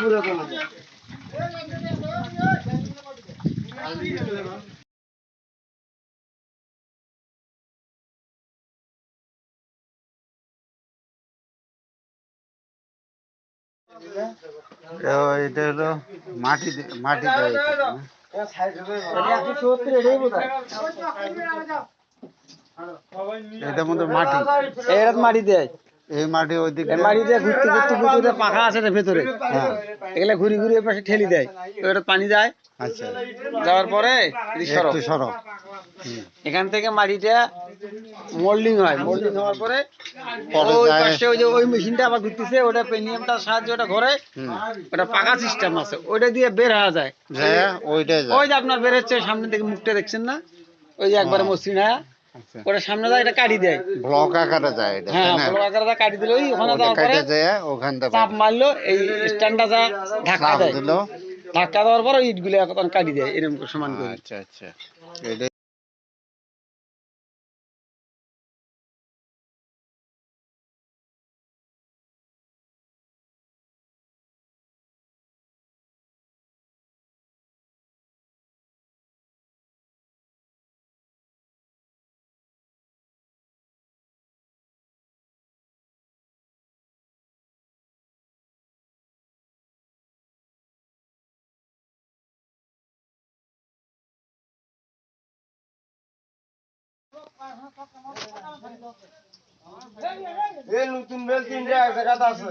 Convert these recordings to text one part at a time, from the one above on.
পুরাতন এটা হলো মাটি মাটি? এটার মধ্যে মাটি এর মাটি দেয় এই মাটি ওই ঘুরতে ঘুরতে পাখা আছে ভেতরে। হ্যাঁ। এগুলা ঘুরি ঘুরি এর পাশে ঠেলি দেয়। তো পানি যায়। আচ্ছা। যাওয়ার পরে একটু সরব। এখান থেকে মাটিটা মোল্ডিং হয়। মোল্ডিং হওয়ার পরে ওই পাশে ওই যে ওই মেশিনটা আবার ঘুরতেছে ওটা পেনিয়ামটার সাহায্যে ওটা ঘরে। ওটা পাকা সিস্টেম আছে। ওইটা দিয়ে বের হওয়া যায়। ওই যে আপনার বের হচ্ছে সামনে থেকে মুখটা দেখছেন না? ওই যে একবারে হ্যাঁ। মসৃণ হ্যাঁ? ওটা সামনে যায় এটা কাটি দেয়। ব্লক আকারে যায় এটা হ্যাঁ ব্লক আকারে বড় কাটি দিল ওই ওখানে যাওয়ার পরে কেটে যায় ওখান থেকে। চাপ মারলো এই স্ট্যান্ডটা যা ধাক্কা দেয়। ঢাকা ধাক্কা দেওয়ার পর ওই ইটগুলো এখন কাটি দেয় এরকম সমান করে। আচ্ছা আচ্ছা। এটাই নতুন বেল তিনটা এক জায়গাতে আছে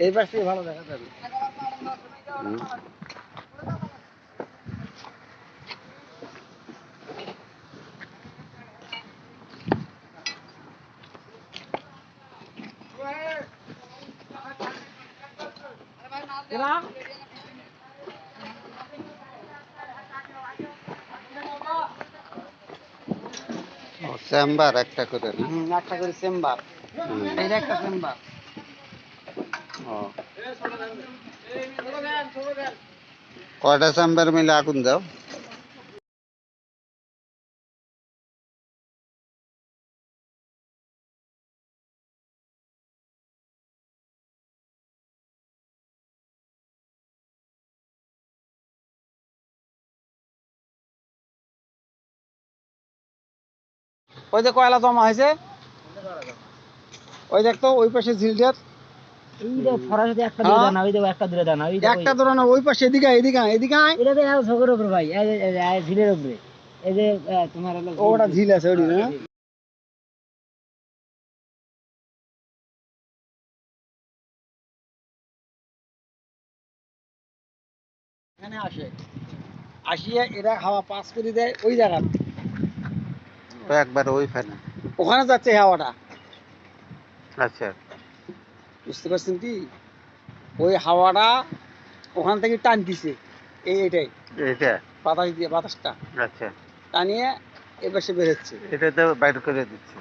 এই পাশ থেকে ভালো দেখা যাবে। ও, চেম্বার একটা করে না? একটা করে চেম্বার। এইটা একটা চেম্বার। কয়টা চেম্বার মিলে আগুন দাও? ওই যে কয়লা জমা হয়েছে? ওই দেখতো ওই পাশে ঝিলটার একটা হ্যাঁ? ওই একটা ওই একটা ধরনের ওই পাশে এদিকে এদিকে এদিকে এটা তো ঝগড়ের উপরে ভাই এই যে- এই যে- এই ঝিলের উপরে। এই যে তোমার ওটা ঝিল আছে ওটি এখানে আসে। আসিয়া এরা হাওয়া পাস করে দেয় ওই জায়গা ও একবার ওই ফেলে। ওখানে যাচ্ছে হাওয়াটা? আচ্ছা। বুঝতে পারছেন কি? ওই হাওয়াটা ওখান থেকে টান দিছে। এই এটাই। এটা বাতাস দিয়ে বাতাসটা। আচ্ছা। টানিয়ে এবার সে বেরোচ্ছে। এটা তো বাইর করে দিচ্ছে।